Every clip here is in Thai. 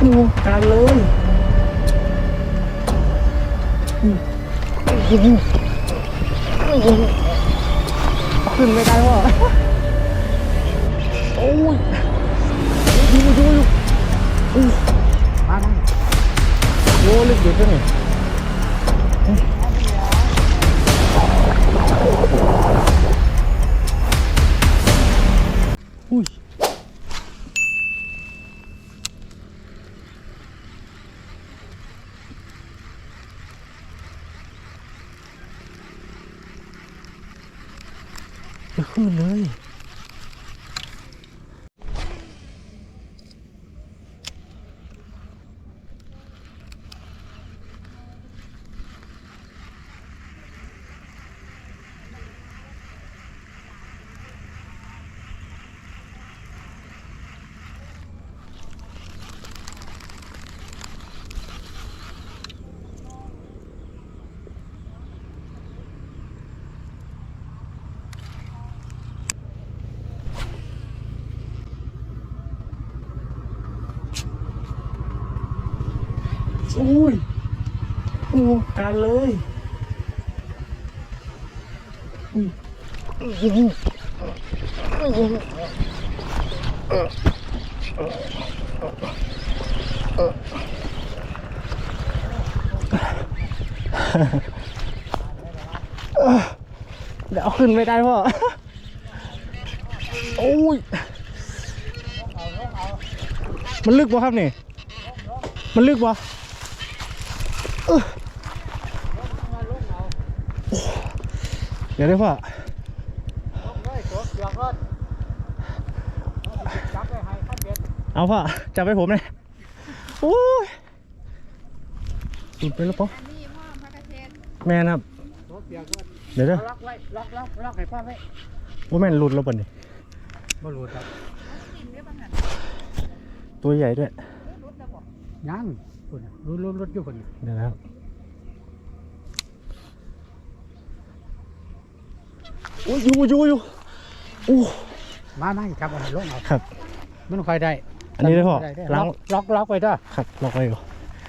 กลางเลยขึ้นไม่ได้ว่ะโอ้ยดูดูดูอู้มาด้โอ้ลึกเดือดจังเลยอุ้ย ขึ้นเลย อุ้ยโอ้การเลยอุ้ยอื้อหืออือเดี๋ยวขึ้นไม่ได้พ่อโอ้ย มันลึกบ่ครับนี่ มันลึกบ่เออโอ้ เดี๋ยวได้พ่อเอาพ่อจับไปผมเลยโอ้ยหลุดไปแล้วปะอันนี้พ่อพระเกษตรแม่นครับเดี๋ยวเด้อล็อกไว้ล็อกล็อกล็อกให้พ่อไว้ว่าแม่นหลุดแล้วปะนี่บ่รู้ครับกินได้บ้างหันตัวใหญ่ด้วยรถระบบยัง คนน่ะรู้รู้รถอยู่คนน่ะเดี๋ยวนะครับโอ้ยอยู่อยู่อยู่โอ้มาไม่ครับเอาให้ลงเอาครับมันค่อยได้ อันนี้ได้พ่อได้ได้ล้างล็อกล็อกล็อกไว้เด้อครับล็อกไว้อยู่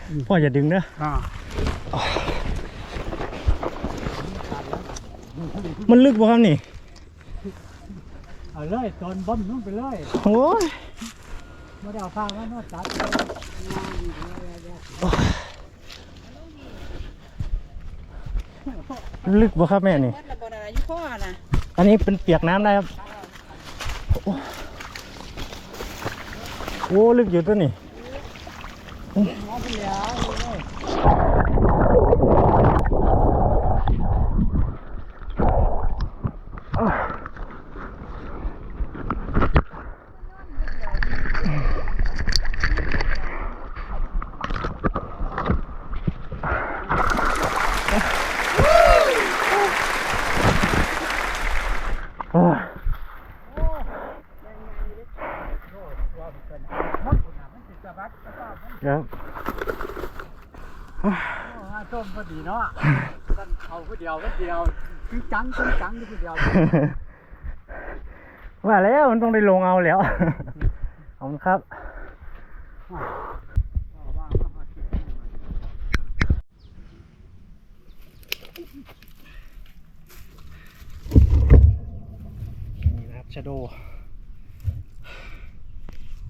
อืมพ่ออย่าดึงนะอ่ามันลึกป่ะครับนี่ เอาเลยโดนบ่มนุ่งไปเลย โอ้ย ไม่ได้เอาฟ้าว่านอตัดลึกป่ะครับแม่นี่รถระบบอะไรอยู่พ่อน่ะอันนี้เป็นเปียกน้ำได้ครับ โอ้โอ้ลึกอยู่ตัวนี่โครับส้มพอดีเนาะกันเอาผู้เดียวผู้เดียวคือจังคือจังอยู่ผู้เดียว ว่าแล้วมันต้องได้ลงเอาแล้วขอบคุณครับนี่นะครับชาโด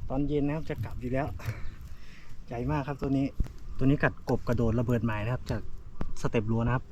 ตอนเย็นนะครับจะกลับอยู่แล้ว ใหญ่มากครับตัวนี้ ตัวนี้กัดกบกระโดดระเบิดหมายนะครับ จากสเต็ปรั้วนะครับ